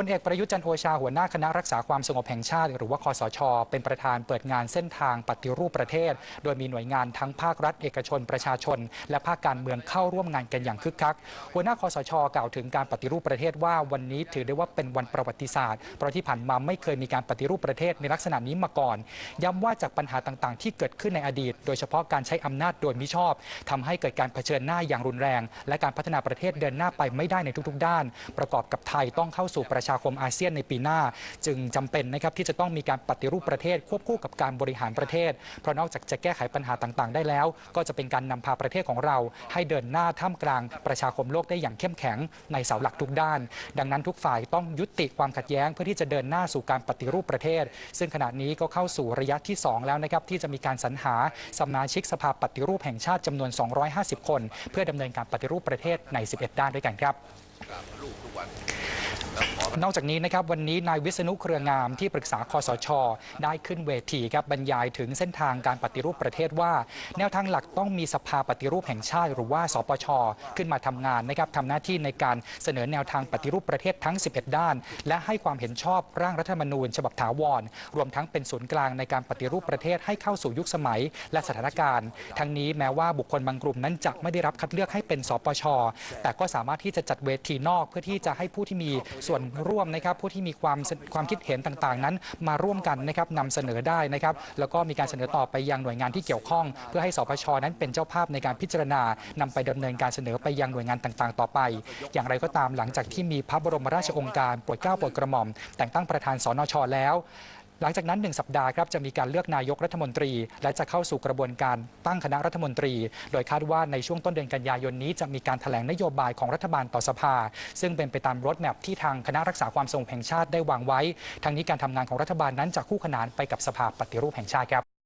พลเอกประยุทธ์จันโอชาหัวหน้าคณะรักษาความสงบแห่งชาติ หรือว่าคอสช เป็นประธานเปิดงานเส้นทางปฏิรูปประเทศ โดยมีหน่วยงานทั้งภาครัฐเอกชนประชาชน และภาคการเมืองเข้าร่วมงานกันอย่างคึกคัก หัวหน้าคอสช กล่าวถึงการปฏิรูปประเทศว่าวันนี้ถือได้ว่าเป็นวันประวัติศาสตร์เพราะที่ผ่านมาไม่เคยมีการปฏิรูปประเทศในลักษณะนี้มาก่อน ย้ำว่าจากปัญหาต่างๆ ที่เกิดขึ้นในอดีต โดยเฉพาะการใช้อำนาจโดยมิชอบทำให้เกิดการเผชิญหน้าอย่างรุนแรง และการพัฒนาประเทศเดินหน้าไปไม่ได้ในทุกๆ ด้าน ประกอบกับไทยต้องเข้าสู่ประชาคมอาเซียนในปีหน้า จึงจำเป็นนะครับที่จะต้องมีการปฏิรูปประเทศควบคู่กับการบริหารประเทศ เพราะนอกจากจะแก้ไขปัญหาต่างๆ ได้แล้ว ก็จะเป็นการนำพาประเทศของเรา ให้เดินหน้าท่ามกลางประชาคมโลกได้อย่างเข้มแข็งในเสาหลักทุกด้าน ดังนั้นทุกฝ่ายต้องยุติความขัดแย้งเพื่อที่จะเดินหน้าสู่การปฏิรูปประเทศ ซึ่งขณะนี้ก็เข้าสู่ระยะที่ 2 แล้วนะครับที่จะมีการสรรหาสมาชิกสภาปฏิรูปแห่งชาติจำนวน 250 คน เพื่อดำเนินการปฏิรูปประเทศใน 11 ด้านด้วยกันครับ นอกจากนี้นะครับวันนี้นายวิษณุเครืองามที่ปรึกษาคอสช ได้ขึ้นเวทีครับบรรยายถึงเส้นทางการปฏิรูปประเทศว่า แนวทางหลักต้องมีสภาปฏิรูปแห่งชาติ หรือว่าสปช ขึ้นมาทำงานนะครับทำหน้าที่ในการเสนอแนวทางปฏิรูปประเทศทั้ง 11 ด้าน และให้ความเห็นชอบร่างรัฐธรรมนูญ ฉบับถาวร รวมทั้งเป็นศูนย์กลางในการปฏิรูปประเทศให้เข้าสู่ยุคสมัย และสถานการณ์ ทั้งนี้แม้ว่าบุคคลบางกลุ่มนั้นจะไม่ได้รับคัดเลือกให้เป็นสปช แต่ก็สามารถที่จะจัดเวทีนอกเพื่อที่จะให้ผู้ที่มีส่วนร่วมนะครับผู้ที่มีความความคิดเห็นต่างๆ นั้น มาร่วมกันนะครับนำเสนอได้นะครับแล้วก็มีการเสนอต่อไปยังหน่วยงานที่เกี่ยวข้อง เพื่อให้สปชนั้นเป็นเจ้าภาพในการพิจารณานำไปดำเนินการเสนอไปยังหน่วยงานต่างๆ ต่อไป อย่างไรก็ตามหลังจากที่มีพระบรมราชองค์การโปรดเกล้าโปรดกระหม่อม แต่งตั้งประธานสนชแล้ว หลังจากนั้น 1 สัปดาห์ครับจะมีการเลือกนายกรัฐมนตรี และจะเข้าสู่กระบวนการตั้งคณะรัฐมนตรี โดยคาดว่าในช่วงต้นเดือนกันยายนนี้จะมีการถแถลงนโยบายของรัฐบาลต่อสภา ซึ่งเป็นไปตามรถแมพที่ทางคณะรักษาความสงบแห่งชาติได้วางไว้ ทั้งนี้การทำงานของรัฐบาลนั้นจะคู่ขนานไปกับสภาปฏิรูปแห่งชาติครับ